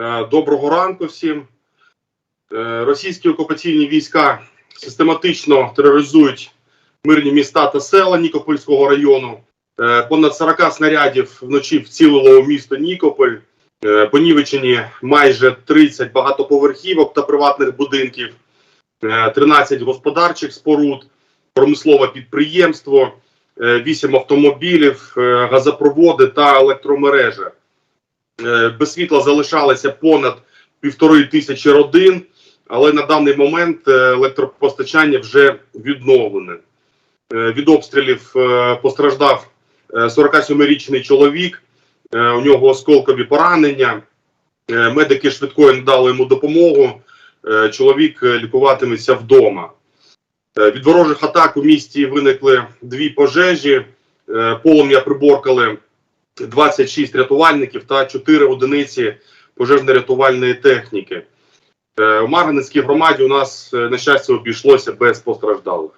Е, Доброго ранку всім. Е, Російські окупаційні війська систематично тероризують мирні міста та села Нікопольського району. Е, Понад 40 снарядів вночі вцілило у місто Нікополь. Понівечені майже 30 багатоповерхівок та приватних будинків, е, 13 господарчих споруд, промислове підприємство, 8 автомобілів, газопроводи та електромережа. Е, Без світла залишалося понад півтори тисячі родин, але на даний момент е, електропостачання вже відновлене. Е, Від обстрілів постраждав е, 47-річний чоловік, у нього осколкові поранення. Медики швидкої надали йому допомогу. Чоловік лікуватиметься вдома. Від ворожих атак у місті виникли дві пожежі. Полум'я приборкали 26 рятувальників та 4 одиниці пожежно-рятувальної техніки. Е, У Марганецькій громаді у нас, е, на щастя, обійшлося без постраждалих.